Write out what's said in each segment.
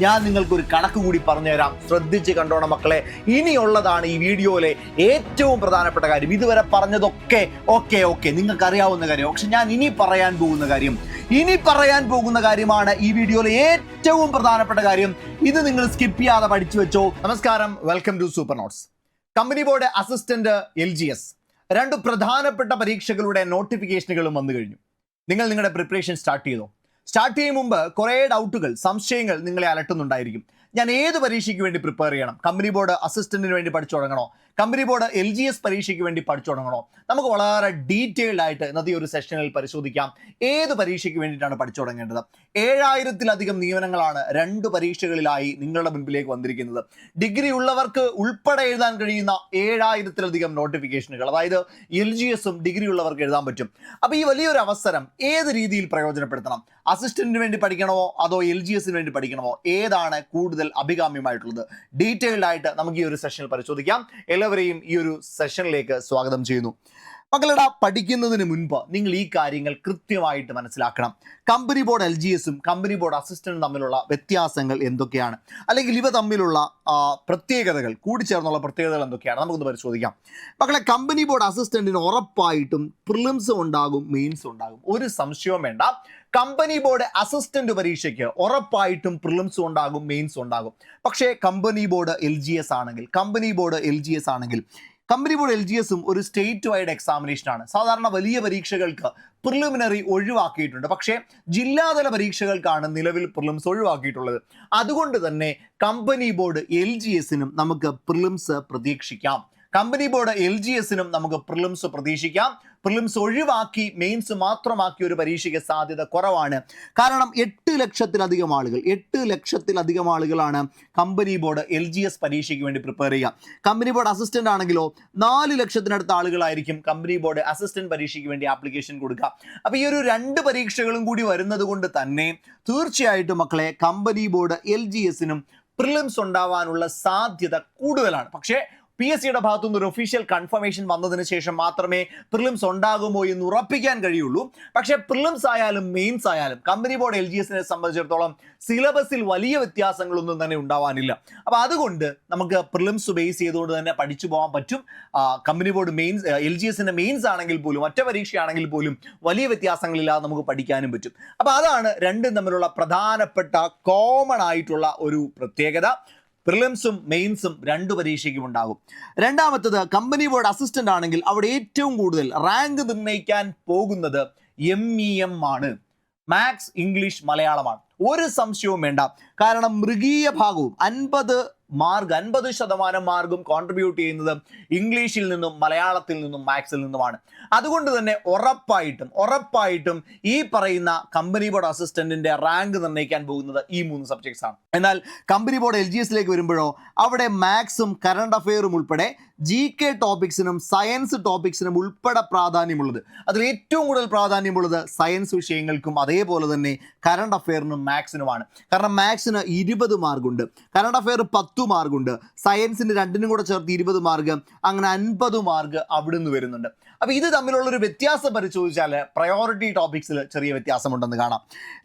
ഞാൻ നിങ്ങൾക്ക് ഒരു കണക്ക് കൂടി പറഞ്ഞുതരാം. ശ്രദ്ധിച്ച് കണ്ടോണം മക്കളെ. ഇനിയുള്ളതാണ് ഈ വീഡിയോയിലെ ഏറ്റവും പ്രധാനപ്പെട്ട കാര്യം. ഇതുവരെ പറഞ്ഞതൊക്കെ ഓക്കെ ഓക്കെ. നിങ്ങൾക്ക് അറിയാവുന്ന കാര്യം. പക്ഷെ ഞാൻ ഇനി പറയാൻ പോകുന്ന കാര്യം. ഇനി പറയാൻ പോകുന്ന കാര്യമാണ് ഈ വീഡിയോയിലെ ഏറ്റവും പ്രധാനപ്പെട്ട കാര്യം. ഇത് നിങ്ങൾ സ്കിപ്പ് ചെയ്യാതെ പഠിച്ചു വെച്ചോ. നമസ്കാരം. Welcome to super notes company board assistant L G S രണ്ട് പ്രധാനപ്പെട്ട പരീക്ഷകളുടെ നോട്ടിഫിക്കേഷനുകളും വന്നു കഴിഞ്ഞു. നിങ്ങൾ നിങ്ങളുടെ പ്രിപ്പറേഷൻ സ്റ്റാർട്ട് ചെയ്തോ? സ്റ്റാർട്ട് ചെയ്യും മുമ്പ് കുറേ ഡൗട്ടുകൾ സംശയങ്ങൾ നിങ്ങളെ അലട്ടുന്നുണ്ടായിരിക്കും. ഞാൻ ഏത് പരീക്ഷയ്ക്ക് വേണ്ടി പ്രിപ്പയർ ചെയ്യണം? കമ്പനി ബോർഡ് അസിസ്റ്റന്റിന് വേണ്ടി പഠിച്ചു തുടങ്ങണോ? Company board L G S പരീക്ഷയ്ക്ക് വേണ്ടി പഠിച്ചു തുടങ്ങണോ നമുക്ക് വളരെ ഡീറ്റെയിൽഡ് ആയിട്ട് ഇന്നത്തെ ഒരു സെഷനിൽ പരിശോധിക്കാം. ഏത് പരീക്ഷയ്ക്ക് വേണ്ടിയിട്ടാണ് പഠിച്ചു തുടങ്ങേണ്ടത് ഏഴായിരത്തിലധികം നിയമനങ്ങളാണ് രണ്ട് പരീക്ഷകളിലായി നിങ്ങളുടെ മുൻപിലേക്ക് വന്നിരിക്കുന്നത്. ഡിഗ്രി ഉള്ളവർക്ക് ഉൾപ്പെടെ എഴുതാൻ കഴിയുന്ന ഏഴായിരത്തിലധികം നോട്ടിഫിക്കേഷനുകൾ അതായത് എൽ ജി എസും ഡിഗ്രി ഉള്ളവർക്ക് എഴുതാൻ പറ്റും. അപ്പോൾ ഈ വലിയൊരു അവസരം ഏത് രീതിയിൽ പ്രയോജനപ്പെടുത്തണം? അസിസ്റ്റന്റിന് വേണ്ടി പഠിക്കണമോ അതോ എൽ ജി എസിന് വേണ്ടി പഠിക്കണമോ? ഏതാണ് കൂടുതൽ അഭികാമ്യമായിട്ടുള്ളത്? ഡീറ്റെയിൽഡ് ആയിട്ട് നമുക്ക് ഈ ഒരു സെഷനിൽ പരിശോധിക്കാം. എല്ലാവരെയും ഈ ഒരു സെഷനിലേക്ക് സ്വാഗതം ചെയ്യുന്നു. മക്കളുടെ പഠിക്കുന്നതിന് മുൻപ് നിങ്ങൾ ഈ കാര്യങ്ങൾ കൃത്യമായിട്ട് മനസ്സിലാക്കണം. കമ്പനി ബോർഡ് എൽ ജി എസും കമ്പനി ബോർഡ് അസിസ്റ്റന്റും തമ്മിലുള്ള വ്യത്യാസങ്ങൾ എന്തൊക്കെയാണ്? അല്ലെങ്കിൽ ഇവ തമ്മിലുള്ള പ്രത്യേകതകൾ കൂടിച്ചേർന്നുള്ള പ്രത്യേകതകൾ എന്തൊക്കെയാണ്? നമുക്കൊന്ന് പരിശോധിക്കാം. മക്കളെ കമ്പനി ബോർഡ് അസിസ്റ്റന്റിന് ഉറപ്പായിട്ടും പ്രിലിംസും ഉണ്ടാകും മെയിൻസും ഉണ്ടാകും. ഒരു സംശയവും വേണ്ട. കമ്പനി ബോർഡ് അസിസ്റ്റന്റ് പരീക്ഷയ്ക്ക് ഉറപ്പായിട്ടും പ്രിലിംസും ഉണ്ടാകും മെയിൻസും ഉണ്ടാകും. പക്ഷേ company board L G S ആണെങ്കിൽ company board L G S ആണെങ്കിൽ കമ്പനി ബോർഡ് എൽ ജി എസും ഒരു സ്റ്റേറ്റ് വൈഡ് എക്സാമിനേഷൻ ആണ്. സാധാരണ വലിയ പരീക്ഷകൾക്ക് പ്രിലിമിനറി ഒഴിവാക്കിയിട്ടുണ്ട്. പക്ഷേ ജില്ലാതല പരീക്ഷകൾക്കാണ് നിലവിൽ പ്രിലിംസ് ഒഴിവാക്കിയിട്ടുള്ളത്. അതുകൊണ്ട് തന്നെ കമ്പനി ബോർഡ് എൽ ജി എസിനും നമുക്ക് പ്രിലിംസ് പ്രതീക്ഷിക്കാം. കമ്പനി ബോർഡ് എൽ ജി എസിനും നമുക്ക് പ്രിലിംസ് പ്രതീക്ഷിക്കാം. പ്രിലിംസ് ഒഴിവാക്കി മെയിൻസ് മാത്രമാക്കിയ ഒരു പരീക്ഷയ്ക്ക് സാധ്യത കുറവാണ്. കാരണം എട്ട് ലക്ഷത്തിലധികം ആളുകൾ എട്ട് ലക്ഷത്തിലധികം ആളുകളാണ് company board L G S പരീക്ഷയ്ക്ക് വേണ്ടി പ്രിപ്പയർ ചെയ്യുക. കമ്പനി ബോർഡ് അസിസ്റ്റന്റ് ആണെങ്കിലോ നാല് ലക്ഷത്തിനടുത്ത ആളുകളായിരിക്കും കമ്പനി ബോർഡ് അസിസ്റ്റന്റ് പരീക്ഷയ്ക്ക് വേണ്ടി ആപ്ലിക്കേഷൻ കൊടുക്കുക. അപ്പോൾ ഈ ഒരു രണ്ട് പരീക്ഷകളും കൂടി വരുന്നത് കൊണ്ട് തന്നെ തീർച്ചയായിട്ടും മക്കളെ കമ്പനി ബോർഡ് എൽ ജി എസിനും പ്രിലിംസ് ഉണ്ടാവാനുള്ള സാധ്യത കൂടുതലാണ്. പക്ഷേ പി എസ് സിയുടെ ഭാഗത്തുനിന്ന് ഒരു ഒഫീഷ്യൽ കൺഫർമേഷൻ വന്നതിന് ശേഷം മാത്രമേ പ്രിലിംസ് ഉണ്ടാകുമോ എന്ന് ഉറപ്പിക്കാൻ കഴിയുള്ളൂ. പക്ഷേ പ്രിലിംസ് ആയാലും മെയിൻസ് ആയാലും കമ്പനി ബോർഡ് എൽ ജി എസിനെ സംബന്ധിച്ചിടത്തോളം സിലബസിൽ വലിയ വ്യത്യാസങ്ങളൊന്നും തന്നെ ഉണ്ടാവാനില്ല. അപ്പോൾ അതുകൊണ്ട് നമുക്ക് പ്രിലിംസ് ബേസ് ചെയ്തുകൊണ്ട് തന്നെ പഠിച്ചു പോകാൻ പറ്റും. Company board mains L G എസിന്റെ മെയിൻസ് ആണെങ്കിൽ പോലും ഒറ്റ പരീക്ഷയാണെങ്കിൽ പോലും വലിയ വ്യത്യാസങ്ങളില്ലാതെ നമുക്ക് പഠിക്കാനും പറ്റും. അപ്പോൾ അതാണ് രണ്ടും തമ്മിലുള്ള പ്രധാനപ്പെട്ട കോമൺ ആയിട്ടുള്ള ഒരു പ്രത്യേകത. പ്രിലിംസും മെയിൻസും രണ്ട് പരീക്ഷയ്ക്കും ഉണ്ടാകും. രണ്ടാമത്തത് കമ്പനി ബോർഡ് അസിസ്റ്റന്റ് ആണെങ്കിൽ അവിടെ ഏറ്റവും കൂടുതൽ റാങ്ക് നിർണയിക്കാൻ പോകുന്നത് എം ഇ എം ആണ്. മാത്സ് ഇംഗ്ലീഷ് മലയാളമാണ്. ഒരു സംശയവും വേണ്ട. കാരണം മൃഗീയ ഭാഗവും അൻപത് മാർക്ക് അൻപത് ശതമാനം മാർക്കും കോൺട്രിബ്യൂട്ട് ചെയ്യുന്നത് ഇംഗ്ലീഷിൽ നിന്നും മലയാളത്തിൽ നിന്നും മാത്സിൽ നിന്നുമാണ്. അതുകൊണ്ട് തന്നെ ഉറപ്പായിട്ടും ഉറപ്പായിട്ടും ഈ പറയുന്ന കമ്പനി ബോർഡ് അസിസ്റ്റന്റിന്റെ റാങ്ക് നിർണയിക്കാൻ പോകുന്നത് ഈ മൂന്ന് സബ്ജക്ട്സ് ആണ്. എന്നാൽ കമ്പനി ബോർഡ് എൽ ജി എസിലേക്ക് വരുമ്പോഴോ അവിടെ മാത്സും കറണ്ട് അഫെയറും ഉൾപ്പെടെ ജി കെ ടോപ്പിക്സിനും സയൻസ് ടോപ്പിക്സിനും ഉൾപ്പെടെ പ്രാധാന്യമുള്ളത്. അതിൽ ഏറ്റവും കൂടുതൽ പ്രാധാന്യമുള്ളത് സയൻസ് വിഷയങ്ങൾക്കും അതേപോലെ തന്നെ കറണ്ട് അഫെയറിനും മാത്സിനുമാണ് കാരണം മാത്സിന് ഇരുപത് മാർക്കുണ്ട്. കന്നഡ ഫെയർ പത്ത് മാർക്കുണ്ട്. സയൻസിന് രണ്ടിനും കൂടെ ചേർത്ത് ഇരുപത് മാർക്ക്. അങ്ങനെ അൻപത് മാർക്ക് നിന്ന് വരുന്നുണ്ട്. അപ്പോൾ ഇത് തമ്മിലുള്ള ഒരു വ്യത്യാസം പരിശോധിച്ചാൽ പ്രയോറിറ്റി ടോപ്പിക്സിൽ ചെറിയ വ്യത്യാസമുണ്ടെന്ന് കാണാം.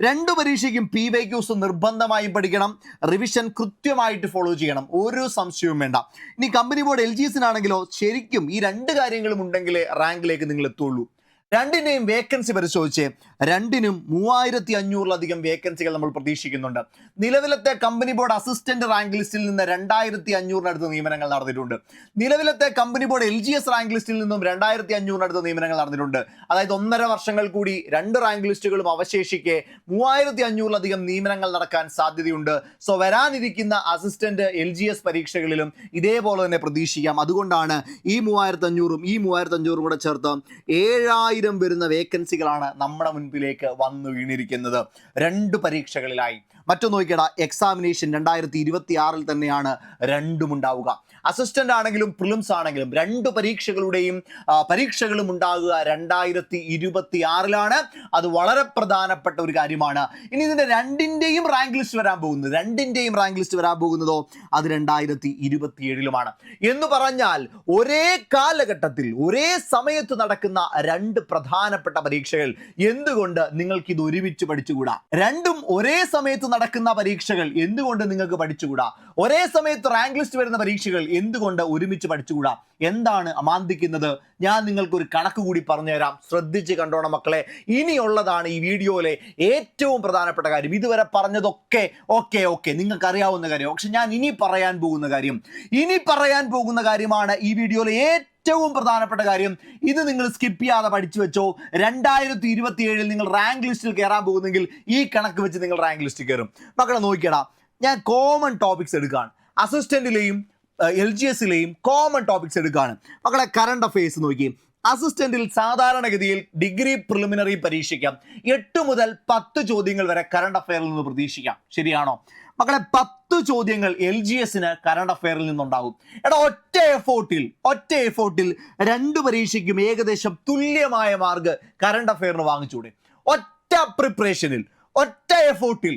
രണ്ട് പരീക്ഷയ്ക്കും പി വൈ ക്യൂസ് നിർബന്ധമായും പഠിക്കണം. റിവിഷൻ കൃത്യമായിട്ട് ഫോളോ ചെയ്യണം. ഒരു സംശയവും വേണ്ട. ഇനി കമ്പനി ബോർഡ് എൽ ജി എസിനാണെങ്കിലോ ശരിക്കും ഈ രണ്ട് കാര്യങ്ങളും ഉണ്ടെങ്കിലേ റാങ്കിലേക്ക് നിങ്ങൾ എത്തുള്ളൂ. രണ്ടിന്റെയും വേക്കൻസി പരിശോധിച്ച് രണ്ടിനും മൂവായിരത്തി അഞ്ഞൂറിലധികം വേക്കൻസികൾ നമ്മൾ പ്രതീക്ഷിക്കുന്നുണ്ട്. നിലവിലത്തെ കമ്പനി ബോർഡ് അസിസ്റ്റന്റ് റാങ്ക് ലിസ്റ്റിൽ നിന്ന് രണ്ടായിരത്തി അഞ്ഞൂറിനടുത്ത് നിയമനങ്ങൾ നടന്നിട്ടുണ്ട്. നിലവിലത്തെ company board L G S rank ലിസ്റ്റിൽ നിന്നും രണ്ടായിരത്തി അഞ്ഞൂറിനടുത്ത് നിയമനങ്ങൾ നടന്നിട്ടുണ്ട്. അതായത് ഒന്നര വർഷങ്ങൾ കൂടി രണ്ട് റാങ്ക് ലിസ്റ്റുകളും അവശേഷിക്കെ മൂവായിരത്തി അഞ്ഞൂറിലധികം നിയമനങ്ങൾ നടക്കാൻ സാധ്യതയുണ്ട്. സോ വരാനിരിക്കുന്ന അസിസ്റ്റന്റ് എൽ ജി എസ് പരീക്ഷകളിലും ഇതേപോലെ തന്നെ പ്രതീക്ഷിക്കാം. അതുകൊണ്ടാണ് ഈ മൂവായിരത്തി അഞ്ഞൂറും ഈ മൂവായിരത്തി അഞ്ഞൂറും കൂടെ ചേർത്ത് ഏഴായിരം വരുന്ന വേക്കൻസികളാണ് നമ്മുടെ മുൻപിലേക്ക് വന്നു വീണിരിക്കുന്നത്. രണ്ട് പരീക്ഷകളിലായി. മറ്റൊന്ന് നോക്കിയടാ എക്സാമിനേഷൻ രണ്ടായിരത്തി ഇരുപത്തി ആറിൽ തന്നെയാണ് രണ്ടും ഉണ്ടാവുക. അസിസ്റ്റന്റ് ആണെങ്കിലും പ്രിലിംസ് ആണെങ്കിലും രണ്ട് പരീക്ഷകളുടെയും പരീക്ഷകളും ഉണ്ടാകുക രണ്ടായിരത്തി ഇരുപത്തി ആറിലാണ് അത് വളരെ പ്രധാനപ്പെട്ട ഒരു കാര്യമാണ്. ഇനി ഇതിന്റെ രണ്ടിന്റെയും റാങ്ക് ലിസ്റ്റ് വരാൻ പോകുന്നത്. രണ്ടിന്റെയും റാങ്ക് ലിസ്റ്റ് വരാൻ പോകുന്നതോ അത് രണ്ടായിരത്തി ഇരുപത്തിയേഴിലുമാണ് എന്ന് പറഞ്ഞാൽ ഒരേ കാലഘട്ടത്തിൽ ഒരേ സമയത്ത് നടക്കുന്ന രണ്ട് പ്രധാനപ്പെട്ട പരീക്ഷകൾ എന്തുകൊണ്ട് നിങ്ങൾക്ക് ഇത് ഒരുമിച്ച് പഠിച്ചുകൂടാ? രണ്ടും ഒരേ സമയത്ത് നടക്കുന്ന പരീക്ഷകൾ എന്തുകൊണ്ട് നിങ്ങൾക്ക് പഠിച്ചുകൂടാ? ഒരേ സമയത്ത് റാങ്ക് ലിസ്റ്റ് വരുന്ന പരീക്ഷകൾ എന്തുകൊണ്ട് ഒരുമിച്ച് പഠിച്ചുകൂടാ? എന്താണ് അമാന്തിക്കുന്നത്? ഞാൻ നിങ്ങൾക്ക് ഒരു കണക്ക് കൂടി പറഞ്ഞുതരാം. ശ്രദ്ധിച്ച് കണ്ടോണം മക്കളെ. ഇനിയുള്ളതാണ് ഈ വീഡിയോയിലെ ഏറ്റവും പ്രധാനപ്പെട്ട കാര്യം. ഇതുവരെ പറഞ്ഞതൊക്കെ ഓക്കെ ഓക്കെ. നിങ്ങൾക്ക് അറിയാവുന്ന കാര്യം. പക്ഷെ ഞാൻ ഇനി പറയാൻ പോകുന്ന കാര്യം. ഇനി പറയാൻ പോകുന്ന കാര്യമാണ് ഈ വീഡിയോയിലെ ഏറ്റവും പ്രധാനപ്പെട്ട കാര്യം ഇത് നിങ്ങൾ സ്കിപ്പ് ചെയ്യാതെ പഠിച്ചു വെച്ചോ. രണ്ടായിരത്തി ഇരുപത്തി ഏഴിൽ നിങ്ങൾ റാങ്ക് ലിസ്റ്റിൽ കയറാൻ പോകുന്നെങ്കിൽ ഈ കണക്ക് വെച്ച് നിങ്ങൾ റാങ്ക് ലിസ്റ്റിൽ കയറും മക്കളെ നോക്കിയടാ ഞാൻ കോമൺ ടോപ്പിക്സ് എടുക്കുകയാണ് അസിസ്റ്റന്റിലെയും എൽ ജി എസിലെയും കോമൺ ടോപ്പിക്സ് എടുക്കുകയാണ് മക്കളെ കറണ്ട് അഫയേഴ്സ് നോക്കി. അസിസ്റ്റന്റിൽ സാധാരണഗതിയിൽ ഡിഗ്രി പ്രിലിമിനറി പരീക്ഷിക്കാം എട്ട് മുതൽ പത്ത് ചോദ്യങ്ങൾ വരെ കറണ്ട് അഫയറിൽ നിന്ന് പ്രതീക്ഷിക്കാം. ശരിയാണോ? മക്കളെ പത്ത് ചോദ്യങ്ങൾ എൽ ജി എസിന് കറണ്ട് അഫയറിൽ നിന്നുണ്ടാകും. എടാ ഒറ്റ എഫോർട്ടിൽ ഒറ്റ എഫോർട്ടിൽ രണ്ട് പരീക്ഷയ്ക്കും ഏകദേശം തുല്യമായ മാർക്ക് കറണ്ട് അഫയറിന് വാങ്ങിച്ചൂടെ. ഒറ്റ പ്രിപ്പറേഷനിൽ ഒറ്റ എഫോർട്ടിൽ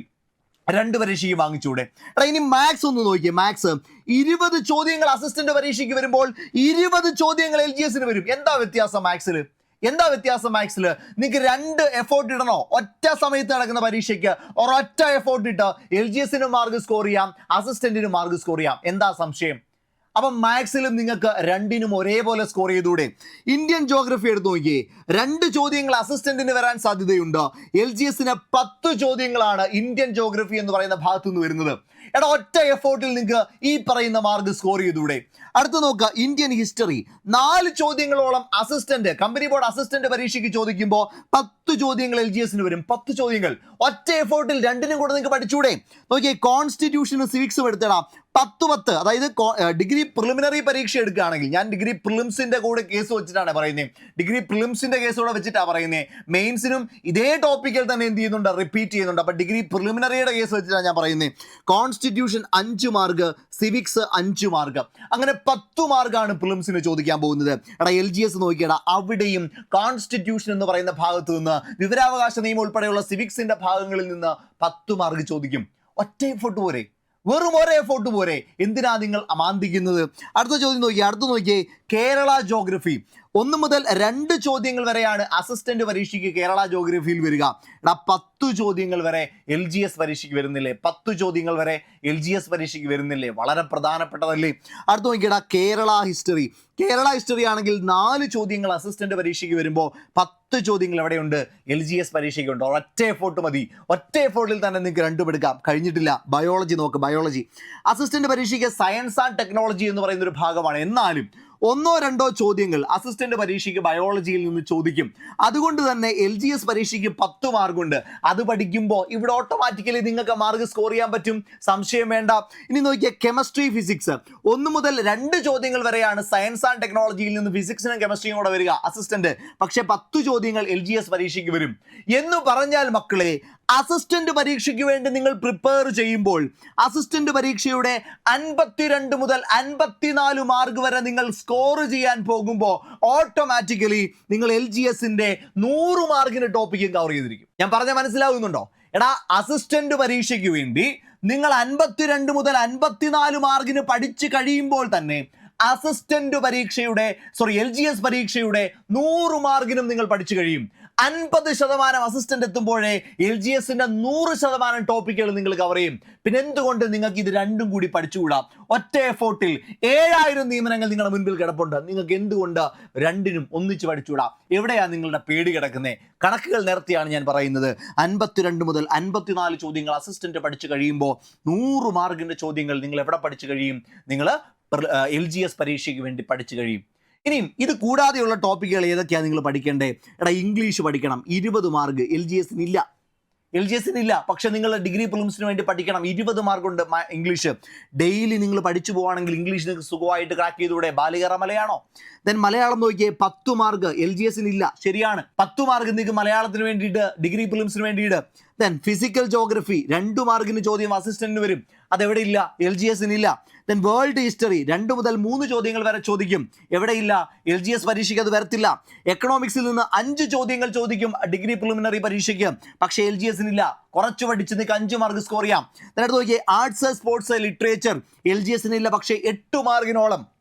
രണ്ട് പരീക്ഷയ്ക്ക് വാങ്ങിച്ചൂടെ. എടാ ഇനി മാത്സ് ഒന്ന് നോക്കിയേ മാത്സ് ഇരുപത് ചോദ്യങ്ങൾ അസിസ്റ്റന്റ് പരീക്ഷയ്ക്ക് വരുമ്പോൾ ഇരുപത് ചോദ്യങ്ങൾ എൽ ജി എസിന് വരും. എന്താ വ്യത്യാസം മാത്സിൽ എന്താ വ്യത്യാസം മാത്സിൽ നിങ്ങൾക്ക് രണ്ട് എഫോർട്ട് ഇടണോ? ഒറ്റ സമയത്ത് നടക്കുന്ന പരീക്ഷയ്ക്ക് ഒരൊറ്റ എഫോർട്ട് ഇട്ട് എൽ ജി എസിന് മാർക്ക് സ്കോർ ചെയ്യാം അസിസ്റ്റന്റിന് മാർക്ക് സ്കോർ ചെയ്യാം. എന്താ സംശയം? അപ്പം മാത്സിലും നിങ്ങൾക്ക് രണ്ടിനും ഒരേപോലെ സ്കോർ ചെയ്തൂടെ ഇന്ത്യൻ ജോഗ്രഫി എടുത്ത് നോക്കിയേ. രണ്ട് ചോദ്യങ്ങൾ അസിസ്റ്റന്റിന് വരാൻ സാധ്യതയുണ്ട്. എൽ ജി എസിന് പത്ത് ചോദ്യങ്ങളാണ് ഇന്ത്യൻ ജോഗ്രഫി എന്ന് പറയുന്ന ഭാഗത്തു നിന്ന് വരുന്നത്. എടാ ഒറ്റ എഫോർട്ടിൽ നിങ്ങൾക്ക് ഈ പറയുന്ന മാർക്ക് സ്കോർ ചെയ്തൂടെ അടുത്ത് നോക്കുക ഇന്ത്യൻ ഹിസ്റ്ററി നാല് ചോദ്യങ്ങളോളം അസിസ്റ്റന്റ് കമ്പനി ബോർഡ് അസിസ്റ്റന്റ് പരീക്ഷയ്ക്ക് ചോദിക്കുമ്പോൾ പത്ത് ചോദ്യങ്ങൾ എൽ ജി എസിന് വരും. പത്ത് ചോദ്യങ്ങൾ. ഒറ്റ എഫോർട്ടിൽ രണ്ടിനും കൂടെ നിങ്ങൾക്ക് പഠിച്ചൂടെ നോക്കിയേ കോൺസ്റ്റിറ്റ്യൂഷനും സിവിക്സും എടുത്തടാ. പത്ത് പത്ത് അതായത് ഡിഗ്രി പ്രിലിമിനറി പരീക്ഷ എടുക്കുകയാണെങ്കിൽ ഞാൻ ഡിഗ്രി പ്രിലിംസിന്റെ കൂടെ കേസ് വെച്ചിട്ടാണ് പറയുന്നത് ഡിഗ്രി പ്രിലിംസിന്റെ കേസ് കൂടെ വെച്ചിട്ടാണ് പറയുന്നത് മെയിൻസിനും ഇതേ ടോപ്പിക്കിൽ തന്നെ എന്ത് ചെയ്യുന്നുണ്ട്? റിപ്പീറ്റ് ചെയ്യുന്നുണ്ട്. അപ്പൊ ഡിഗ്രി പ്രിലിമിനറിയുടെ കേസ് വെച്ചിട്ടാണ് ഞാൻ പറയുന്നത് കോൺസ്റ്റിറ്റ്യൂഷൻ അഞ്ച് മാർക്ക് സിവിക്സ് അഞ്ച് മാർക്ക് അങ്ങനെ പത്ത് മാർക്കാണ് പ്രിലിംസിന് ചോദിക്കാൻ പോകുന്നത്. എടാ എൽ ജി എസ് നോക്കിയടാ. അവിടെയും കോൺസ്റ്റിറ്റ്യൂഷൻ എന്ന് പറയുന്ന ഭാഗത്ത് നിന്ന് വിവരാവകാശ നിയമം ഉൾപ്പെടെയുള്ള സിവിക്സിന്റെ ഭാഗങ്ങളിൽ നിന്ന് പത്ത് മാർക്ക് ചോദിക്കും. ഒറ്റ എഫോർട്ട് പോരെ. വെറും ഒരേ എഫോർട്ട് പോരെ. എന്തിനാ നിങ്ങൾ അമാന്തിക്കുന്നത്? അടുത്ത ചോദ്യം നോക്കിയേ അടുത്ത നോക്കിയേ കേരള ജോഗ്രഫി ഒന്ന് മുതൽ രണ്ട് ചോദ്യങ്ങൾ വരെയാണ് അസിസ്റ്റന്റ് പരീക്ഷയ്ക്ക് കേരള ജോഗ്രഫിയിൽ വരിക. എടാ പത്ത് ചോദ്യങ്ങൾ വരെ എൽ ജി എസ് പരീക്ഷയ്ക്ക് വരുന്നില്ലേ? പത്ത് ചോദ്യങ്ങൾ വരെ എൽ ജി എസ് പരീക്ഷയ്ക്ക് വരുന്നില്ലേ? വളരെ പ്രധാനപ്പെട്ടതല്ലേ? അടുത്ത നോക്കിയടാ കേരള ഹിസ്റ്ററി കേരള ഹിസ്റ്ററി ആണെങ്കിൽ നാല് ചോദ്യങ്ങൾ അസിസ്റ്റന്റ് പരീക്ഷയ്ക്ക് വരുമ്പോൾ പത്ത് ചോദ്യങ്ങൾ എവിടെയുണ്ട്? എൽ ജി എസ് പരീക്ഷയ്ക്കുണ്ട്. ഒറ്റ എഫോർട്ട് മതി. ഒറ്റ എഫോർട്ടിൽ തന്നെ നിങ്ങൾക്ക് രണ്ടും എടുക്കാം. കഴിഞ്ഞിട്ടില്ല. ബയോളജി നോക്ക് ബയോളജി അസിസ്റ്റന്റ് പരീക്ഷയ്ക്ക് സയൻസ് ആൻഡ് ടെക്നോളജി എന്ന് പറയുന്ന ഒരു ഭാഗമാണ്. എന്നാലും ഒന്നോ രണ്ടോ ചോദ്യങ്ങൾ അസിസ്റ്റന്റ് പരീക്ഷയ്ക്ക് ബയോളജിയിൽ നിന്ന് ചോദിക്കും. അതുകൊണ്ട് തന്നെ എൽ ജി എസ് പരീക്ഷയ്ക്ക് പത്ത് മാർക്കുണ്ട് അത് പഠിക്കുമ്പോൾ ഇവിടെ ഓട്ടോമാറ്റിക്കലി നിങ്ങൾക്ക് മാർക്ക് സ്കോർ ചെയ്യാൻ പറ്റും. സംശയം വേണ്ട. ഇനി നോക്കിയ കെമിസ്ട്രി ഫിസിക്സ് ഒന്ന് മുതൽ രണ്ട് ചോദ്യങ്ങൾ വരെയാണ് സയൻസ് ആൻഡ് ടെക്നോളജിയിൽ നിന്ന് ഫിസിക്സിനും കെമിസ്ട്രിയും കൂടെ വരിക അസിസ്റ്റന്റ് പക്ഷേ പത്ത് ചോദ്യങ്ങൾ എൽ ജി എസ് പരീക്ഷയ്ക്ക് വരും. എന്ന് പറഞ്ഞാൽ മക്കളെ അസിസ്റ്റന്റ് പരീക്ഷയ്ക്ക് വേണ്ടി നിങ്ങൾ പ്രിപ്പയർ ചെയ്യുമ്പോൾ അസിസ്റ്റന്റ് പരീക്ഷയുടെ അൻപത്തിരണ്ട് മുതൽ അൻപത്തിനാല് മാർക്ക് വരെ നിങ്ങൾ സ്കോർ ചെയ്യാൻ പോകുമ്പോൾ ഓട്ടോമാറ്റിക്കലി നിങ്ങൾ എൽ ജി എസിന്റെ നൂറ് മാർക്കിന് ടോപ്പിക്കും കവർ ചെയ്തിരിക്കും. ഞാൻ പറഞ്ഞ മനസ്സിലാവുന്നുണ്ടോ? എടാ അസിസ്റ്റന്റ് പരീക്ഷയ്ക്ക് വേണ്ടി നിങ്ങൾ അൻപത്തിരണ്ട് മുതൽ അൻപത്തിനാല് മാർക്കിന് പഠിച്ചു കഴിയുമ്പോൾ തന്നെ അസിസ്റ്റന്റ് പരീക്ഷയുടെ സോറി എൽ ജി എസ് പരീക്ഷയുടെ നൂറ് മാർക്കിനും നിങ്ങൾ പഠിച്ചു കഴിയും. അൻപത് ശതമാനം അസിസ്റ്റന്റ് എത്തുമ്പോഴേ എൽ ജി എസിന്റെ നൂറ് ശതമാനം ടോപ്പിക്കുകൾ നിങ്ങൾ കവർ ചെയ്യും. പിന്നെ എന്തുകൊണ്ട് നിങ്ങൾക്ക് ഇത് രണ്ടും കൂടി പഠിച്ചുകൂടാം? ഒറ്റ എഫോർട്ടിൽ ഏഴായിരം നിയമനങ്ങൾ നിങ്ങളുടെ മുൻപിൽ കിടപ്പുണ്ട്. നിങ്ങൾക്ക് എന്തുകൊണ്ട് രണ്ടിനും ഒന്നിച്ച് പഠിച്ചുകൂടാം? എവിടെയാണ് നിങ്ങളുടെ പേടി കിടക്കുന്നത് കണക്കുകൾ നിരത്തിയാണ് ഞാൻ പറയുന്നത്. അൻപത്തിരണ്ട് മുതൽ അൻപത്തിനാല് ചോദ്യങ്ങൾ അസിസ്റ്റന്റ് പഠിച്ചു കഴിയുമ്പോൾ നൂറ് മാർക്കിന്റെ ചോദ്യങ്ങൾ നിങ്ങൾ എവിടെ പഠിച്ചു കഴിയും? നിങ്ങൾ എൽ ജി എസ് പരീക്ഷയ്ക്ക് വേണ്ടി പഠിച്ചു കഴിയും. ഇനിയും ഇത് കൂടാതെയുള്ള ടോപ്പിക്കുകൾ ഏതൊക്കെയാണ് നിങ്ങൾ പഠിക്കേണ്ടത് എടാ ഇംഗ്ലീഷ് പഠിക്കണം. ഇരുപത് മാർക്ക്. എൽ ജി എസിന് ഇല്ല. എൽ ജി എസിന് ഇല്ല. പക്ഷെ നിങ്ങൾ ഡിഗ്രി പ്രിലിംസിന് വേണ്ടി പഠിക്കണം. ഇരുപത് മാർക്കുണ്ട് ഇംഗ്ലീഷ്. ഡെയിലി നിങ്ങൾ പഠിച്ചു പോവാണെങ്കിൽ ഇംഗ്ലീഷ് നിങ്ങൾക്ക് സുഖമായിട്ട് ക്രാക്ക് ചെയ്തുകൂടെ? ബാലികറ മലയാണോ? ദെൻ മലയാളം നോക്കിയേ പത്ത് മാർക്ക് എൽ ജി എസിന് ഇല്ല. ശരിയാണ്. പത്ത് മാർക്ക് നിങ്ങൾക്ക് മലയാളത്തിന് വേണ്ടിയിട്ട് ഡിഗ്രി പ്രിലിംസിന് വേണ്ടിയിട്ട്. ദെൻ ഫിസിക്കൽ ജോഗ്രഫി രണ്ട് മാർക്കിന് ചോദ്യം അസിസ്റ്റന്റിന് വരും. അതെവിടെ ഇല്ല? എൽ ജി എസിനില്ല ദെൻ വേൾഡ് ഹിസ്റ്ററി രണ്ട് മുതൽ മൂന്ന് ചോദ്യങ്ങൾ വരെ ചോദിക്കും. എവിടെയില്ല എൽ ജി എസ് പരീക്ഷയ്ക്ക് അത് വരത്തില്ല. എക്കണോമിക്സിൽ നിന്ന് അഞ്ച് ചോദ്യങ്ങൾ ചോദിക്കും. ഡിഗ്രി പ്രിലിമിനറി പരീക്ഷയ്ക്ക്. പക്ഷേ എൽ ജി എസിനില്ല കുറച്ച് പഠിച്ച് നിങ്ങൾക്ക് അഞ്ച് മാർക്ക് സ്കോർ ചെയ്യാം. എന്നിട്ട് നോക്കിയേ arts sports literature L G എസിനില്ല പക്ഷേ എട്ട് മാർക്കിനോളം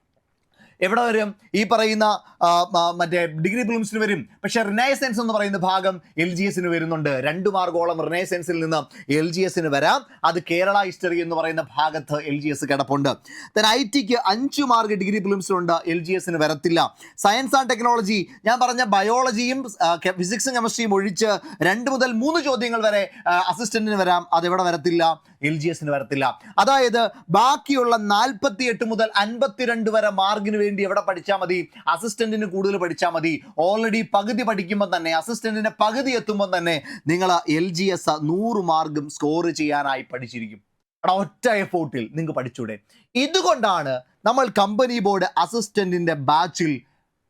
എവിടെ വരും? ഈ പറയുന്ന മറ്റേ ഡിഗ്രി ബ്ലൂംസിന് വരും. പക്ഷെ റിനൈസെൻസ് എന്ന് പറയുന്ന ഭാഗം എൽ ജി എസിന് വരുന്നുണ്ട്. രണ്ട് മാർഗോളം റിനൈസെൻസിൽ നിന്ന് എൽ ജി എസിന് വരാം. അത് കേരള ഹിസ്റ്ററി എന്ന് പറയുന്ന ഭാഗത്ത് എൽ ജി എസ് കിടപ്പുണ്ട്. then ഐ ടിക്ക് അഞ്ച് മാർക്ക് ഡിഗ്രി പ്രിലിംസിലുണ്ട് എൽ ജി എസിന് വരത്തില്ല. സയൻസ് ആൻഡ് ടെക്നോളജി ഞാൻ പറഞ്ഞ ബയോളജിയും ഫിസിക്സും കെമിസ്ട്രിയും ഒഴിച്ച് രണ്ട് മുതൽ മൂന്ന് ചോദ്യങ്ങൾ വരെ അസിസ്റ്റന്റിന് വരാം. അതെവിടെ വരത്തില്ല? എൽ ജി എസിന് വരത്തില്ല. അതായത് ബാക്കിയുള്ള നാൽപ്പത്തി എട്ട് മുതൽ അൻപത്തിരണ്ട് വരെ മാർക്കിന് വേണ്ടി എവിടെ പഠിച്ചാൽ മതി? അസിസ്റ്റന്റിന് കൂടുതൽ പഠിച്ചാൽ മതി. ഓൾറെഡി പകുതി പഠിക്കുമ്പോൾ തന്നെ അസിസ്റ്റന്റിന്റെ പകുതി എത്തുമ്പോൾ തന്നെ നിങ്ങൾ എൽ ജി എസ് നൂറ് മാർക്കും സ്കോർ ചെയ്യാനായി പഠിച്ചിരിക്കും. ഒറ്റ എഫോർട്ടിൽ നിങ്ങൾക്ക് പഠിച്ചൂടെ. ഇതുകൊണ്ടാണ് നമ്മൾ കമ്പനി ബോർഡ് അസിസ്റ്റന്റിന്റെ ബാച്ചിൽ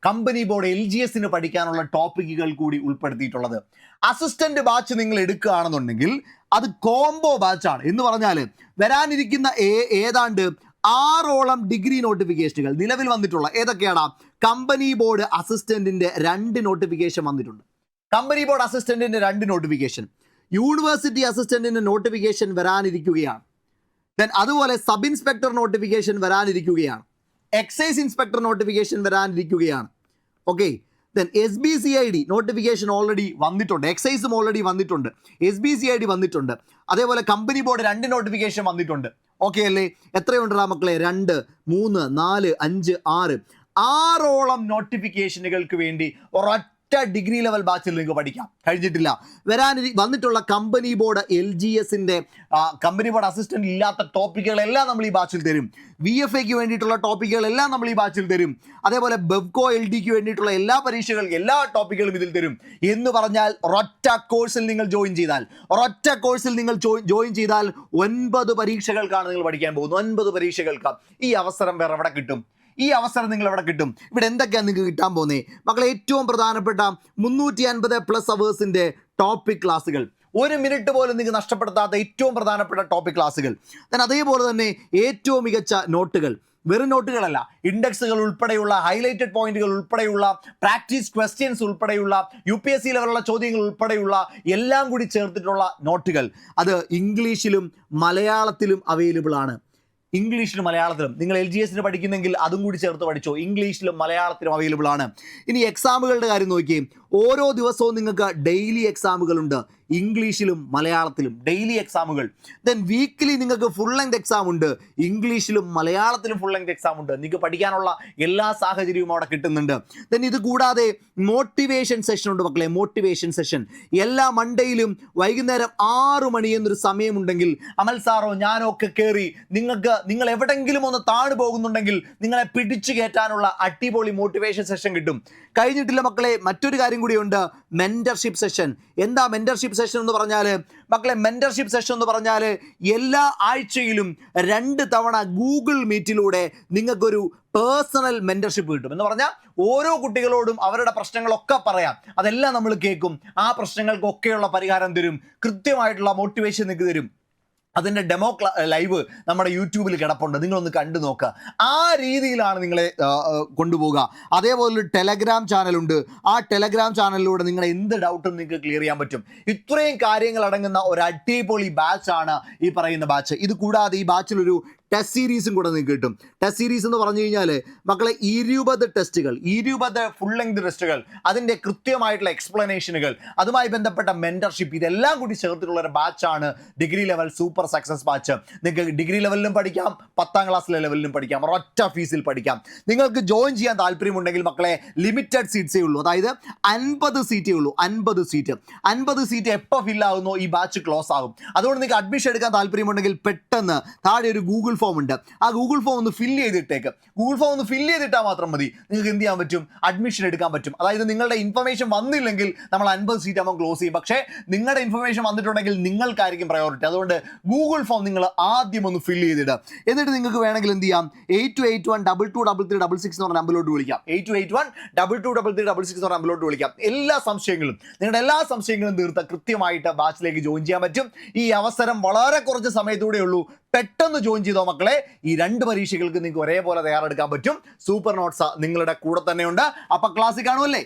കമ്പനി ബോർഡ് എൽ ജി എസിന് പഠിക്കാനുള്ള ടോപ്പിക്കുകൾ കൂടി ഉൾപ്പെടുത്തിയിട്ടുള്ളത്. അസിസ്റ്റന്റ് ബാച്ച് നിങ്ങൾ എടുക്കുകയാണെന്നുണ്ടെങ്കിൽ അത് കോംബോ ബാച്ചാണ്. എന്ന് പറഞ്ഞാൽ വരാനിരിക്കുന്ന ഏതാണ്ട് ആറോളം ഡിഗ്രി നോട്ടിഫിക്കേഷനുകൾ നിലവിൽ വന്നിട്ടുള്ള ഏതൊക്കെയാണ് കമ്പനി ബോർഡ് അസിസ്റ്റന്റിന്റെ രണ്ട് നോട്ടിഫിക്കേഷൻ വന്നിട്ടുണ്ട്. കമ്പനി ബോർഡ് അസിസ്റ്റന്റിന്റെ രണ്ട് നോട്ടിഫിക്കേഷൻ. യൂണിവേഴ്സിറ്റി അസിസ്റ്റന്റിന്റെ നോട്ടിഫിക്കേഷൻ വരാനിരിക്കുകയാണ്. ദെൻ അതുപോലെ സബ് ഇൻസ്പെക്ടർ നോട്ടിഫിക്കേഷൻ വരാനിരിക്കുകയാണ്. Excise inspector notification വരാനിരിക്കുകയാണ്. Okay then S B C I D notification already വന്നിട്ടുണ്ട്. എക്സൈസും ഓൾറെഡി വന്നിട്ടുണ്ട്. S B C I D വന്നിട്ടുണ്ട്. അതേപോലെ കമ്പനി ബോർഡ് രണ്ട് നോട്ടിഫിക്കേഷൻ വന്നിട്ടുണ്ട്. ഓക്കെ അല്ലേ? എത്രയുണ്ടാ മക്കളെ? രണ്ട് മൂന്ന് നാല് അഞ്ച് ആറ്. ആറോളം നോട്ടിഫിക്കേഷനുകൾക്ക് വേണ്ടി ഒരൊറ്റ ഡിഗ്രി ലെവൽ ബാച്ചിൽ നിങ്ങൾക്ക് പഠിക്കാം. കഴിഞ്ഞിട്ടില്ല. വരാനിരി വന്നിട്ടുള്ള കമ്പനി ബോർഡ് എൽ ജി എസിന്റെ കമ്പനി ബോർഡ് അസിസ്റ്റന്റ് ഇല്ലാത്ത ടോപ്പിക്കുകളെല്ലാം നമ്മൾ ഈ ബാച്ചിൽ തരും. വി എഫ് എക്ക് വേണ്ടിയിട്ടുള്ള ടോപ്പിക്കുകളെല്ലാം നമ്മൾ ഈ ബാച്ചിൽ തരും. അതേപോലെ ബെബ്കോ എൽ ഡിക്ക് വേണ്ടിയിട്ടുള്ള എല്ലാ പരീക്ഷകളും എല്ലാ ടോപ്പിക്കുകളും ഇതിൽ തരും. എന്ന് പറഞ്ഞാൽ ഒരൊറ്റ കോഴ്സിൽ നിങ്ങൾ ജോയിൻ ചെയ്താൽ ഒരൊറ്റ കോഴ്സിൽ നിങ്ങൾ ജോയിൻ ചെയ്താൽ ഒൻപത് പരീക്ഷകൾക്കാണ് നിങ്ങൾ പഠിക്കാൻ പോകുന്നത്. ഒൻപത് പരീക്ഷകൾക്ക് ഈ അവസരം വേറെ എവിടെ കിട്ടും? ഈ അവസരം നിങ്ങൾ എവിടെ കിട്ടും? ഇവിടെ എന്തൊക്കെയാണ് നിങ്ങൾക്ക് കിട്ടാൻ പോകുന്നത് മക്കളെ ഏറ്റവും പ്രധാനപ്പെട്ട മുന്നൂറ്റി അൻപത് പ്ലസ് അവേഴ്സിന്റെ ടോപ്പിക് ക്ലാസ്സുകൾ ഒരു മിനിറ്റ് പോലും നിങ്ങൾക്ക് നഷ്ടപ്പെടുത്താത്ത ഏറ്റവും പ്രധാനപ്പെട്ട ടോപ്പിക് ക്ലാസ്സുകൾ ഞാൻ അതേപോലെ തന്നെ ഏറ്റവും മികച്ച നോട്ടുകൾ വെറും നോട്ടുകളല്ല ഇൻഡെക്സുകൾ ഉൾപ്പെടെയുള്ള ഹൈലൈറ്റഡ് പോയിന്റുകൾ ഉൾപ്പെടെയുള്ള പ്രാക്ടീസ് ക്വസ്റ്റ്യൻസ് ഉൾപ്പെടെയുള്ള യു പി എസ് സി ലെവലുള്ള ചോദ്യങ്ങൾ ഉൾപ്പെടെയുള്ള എല്ലാം കൂടി ചേർത്തിട്ടുള്ള നോട്ടുകൾ അത് ഇംഗ്ലീഷിലും മലയാളത്തിലും അവൈലബിൾ ആണ്. ഇംഗ്ലീഷിലും മലയാളത്തിലും. നിങ്ങൾ എൽ ജി എസിന് പഠിക്കുന്നെങ്കിൽ അതും കൂടി ചേർത്ത് പഠിച്ചോ. ഇംഗ്ലീഷിലും മലയാളത്തിലും അവൈലബിൾ ആണ്. ഇനി എക്സാമുകളുടെ കാര്യം നോക്കിയേ. ഓരോ ദിവസവും നിങ്ങൾക്ക് ഡെയിലി എക്സാമുകളുണ്ട് ഇംഗ്ലീഷിലും മലയാളത്തിലും. ഡെയിലി എക്സാമുകൾ ദെൻ വീക്കിലി നിങ്ങൾക്ക് ഫുൾ ലെങ്ത് എക്സാം ഉണ്ട്. ഇംഗ്ലീഷിലും മലയാളത്തിലും ഫുൾ ലെങ്ത് എക്സാം ഉണ്ട്. നിങ്ങൾക്ക് പഠിക്കാനുള്ള എല്ലാ സാഹചര്യവും അവിടെ കിട്ടുന്നുണ്ട്. ദെൻ ഇത് കൂടാതെ മോട്ടിവേഷൻ സെഷൻ ഉണ്ട് മക്കളെ. മോട്ടിവേഷൻ സെഷൻ എല്ലാ മൺഡേയിലും വൈകുന്നേരം ആറു മണി എന്നൊരു സമയമുണ്ടെങ്കിൽ അമൽ സാറോ ഞാനോ ഒക്കെ കയറി നിങ്ങൾക്ക് നിങ്ങൾ എവിടെങ്കിലും ഒന്ന് താണു പോകുന്നുണ്ടെങ്കിൽ നിങ്ങളെ പിടിച്ചു കയറ്റാനുള്ള അടിപൊളി മോട്ടിവേഷൻ സെഷൻ കിട്ടും. കഴിഞ്ഞിട്ടില്ല മക്കളെ മറ്റൊരു കാര്യം കൂടിയുണ്ട് മെന്റർഷിപ്പ് സെഷൻ എന്താ മെന്റർഷിപ്പ് സെഷൻ എന്ന് പറഞ്ഞാൽ മക്കളെ മെന്റർഷിപ്പ് സെഷൻ എന്ന് പറഞ്ഞാൽ എല്ലാ ആഴ്ചയിലും രണ്ട് തവണ ഗൂഗിൾ മീറ്റിലൂടെ നിങ്ങൾക്കൊരു പേഴ്സണൽ മെന്റർഷിപ്പ് കിട്ടും. എന്ന് പറഞ്ഞാൽ ഓരോ കുട്ടികളോടും അവരുടെ പ്രശ്നങ്ങളൊക്കെ പറയാം. അതെല്ലാം നമ്മൾ കേൾക്കും. ആ പ്രശ്നങ്ങൾക്കൊക്കെയുള്ള പരിഹാരം തരും. കൃത്യമായിട്ടുള്ള മോട്ടിവേഷൻ നിങ്ങൾക്ക് തരും. അതിന്റെ ഡെമോ ലൈവ് നമ്മുടെ യൂട്യൂബിൽ കിടപ്പുണ്ട്. നിങ്ങളൊന്ന് കണ്ടു നോക്കുക ആ രീതിയിലാണ് നിങ്ങളെ കൊണ്ടുപോകുക അതേപോലെ ഒരു ടെലഗ്രാം ചാനലുണ്ട് ആ ടെലഗ്രാം ചാനലിലൂടെ നിങ്ങളെ എന്ത് ഡൗട്ടും നിങ്ങൾക്ക് ക്ലിയർ ചെയ്യാൻ പറ്റും. ഇത്രയും കാര്യങ്ങൾ അടങ്ങുന്ന ഒരു അടിപൊളി ബാച്ചാണ് ഈ പറയുന്ന ബാച്ച് ഇത് കൂടാതെ ഈ ബാച്ചിലൊരു ടെസ്റ്റ് സീരീസും കൂടെ നിങ്ങൾക്ക് കിട്ടും. ടെസ്റ്റ് സീരീസ് എന്ന് പറഞ്ഞു കഴിഞ്ഞാൽ മക്കളെ ഇരുപത് ടെസ്റ്റുകൾ ഇരുപത് ഫുൾ ലെങ്ത് ടെസ്റ്റുകൾ അതിന്റെ കൃത്യമായിട്ടുള്ള എക്സ്പ്ലനേഷനുകൾ അതുമായി ബന്ധപ്പെട്ട മെന്റർഷിപ്പ് ഇതെല്ലാം കൂടി ചേർത്തിട്ടുള്ള ഒരു ബാച്ചാണ് degree level super success batch നിങ്ങൾക്ക് ഡിഗ്രി ലെവലിലും പഠിക്കാം പത്താം ക്ലാസ്സിലെ ലെവലിലും പഠിക്കാം ഒരൊറ്റ ഫീസിൽ പഠിക്കാം. നിങ്ങൾക്ക് ജോയിൻ ചെയ്യാൻ താല്പര്യമുണ്ടെങ്കിൽ മക്കളെ ലിമിറ്റഡ് സീറ്റ്സേ ഉള്ളൂ. അതായത് അൻപത് സീറ്റേ ഉള്ളൂ അൻപത് സീറ്റ് അൻപത് സീറ്റ് എപ്പോൾ ഫില്ലാകുന്നോ ഈ ബാച്ച് ക്ലോസ് ആകും അതുകൊണ്ട് നിങ്ങൾക്ക് അഡ്മിഷൻ എടുക്കാൻ താല്പര്യമുണ്ടെങ്കിൽ പെട്ടെന്ന് താഴെ ഒരു ഫോം ഉണ്ട്. ആ ഗൂഗിൾ ഫോം ഒന്ന് ഫില്ല് ചെയ്തിട്ടേക്ക്. ഗൂഗിൾ ഫോം ഒന്ന് ഫില്ല് ചെയ്തിട്ടാൽ മാത്രം മതി. നിങ്ങൾക്ക് എന്ത് ചെയ്യാൻ പറ്റും? അഡ്മിഷൻ എടുക്കാൻ പറ്റും. അതായത് നിങ്ങളുടെ ഇൻഫർമേഷൻ വന്നില്ലെങ്കിൽ നമ്മൾ അൻപത് സീറ്റ് ആകുമ്പോൾ ക്ലോസ് ചെയ്യും. പക്ഷേ നിങ്ങളുടെ ഇൻഫർമേഷൻ വന്നിട്ടുണ്ടെങ്കിൽ നിങ്ങൾക്കായിരിക്കും പ്രയോറിറ്റി അതുകൊണ്ട് ഗൂഗിൾ ഫോം നിങ്ങൾ ആദ്യം ഒന്ന് ഫില്ല് ചെയ്തിടുക. എന്നിട്ട് നിങ്ങൾക്ക് വേണമെങ്കിൽ എന്ത് ചെയ്യാം? Eight two eight one double two double three double six എന്ന് പറഞ്ഞ നമ്പറിലോട്ട് വിളിക്കാം. Eight two eight one double two double three double six എന്ന് പറഞ്ഞ നമ്പറിലോട്ട് വിളിക്കാം. എല്ലാ സംശയങ്ങളും നിങ്ങളുടെ എല്ലാ സംശയങ്ങളും തീർത്ത കൃത്യമായിട്ട് ബാച്ചിലേക്ക് ജോയിൻ ചെയ്യാൻ പറ്റും. ഈ അവസരം വളരെ കുറച്ച് സമയത്തൂടെ ഉള്ളൂ. പെട്ടെന്ന് ജോയിൻ ചെയ്തോ മക്കളെ? ഈ രണ്ട് പരീക്ഷകൾക്ക് നിങ്ങൾക്ക് ഒരേപോലെ തയ്യാറെടുക്കാൻ പറ്റും. സൂപ്പർ നോട്ട്സ് നിങ്ങളുടെ കൂടെ തന്നെയുണ്ട്. അപ്പൊ ക്ലാസ്സിൽ കാണുമല്ലേ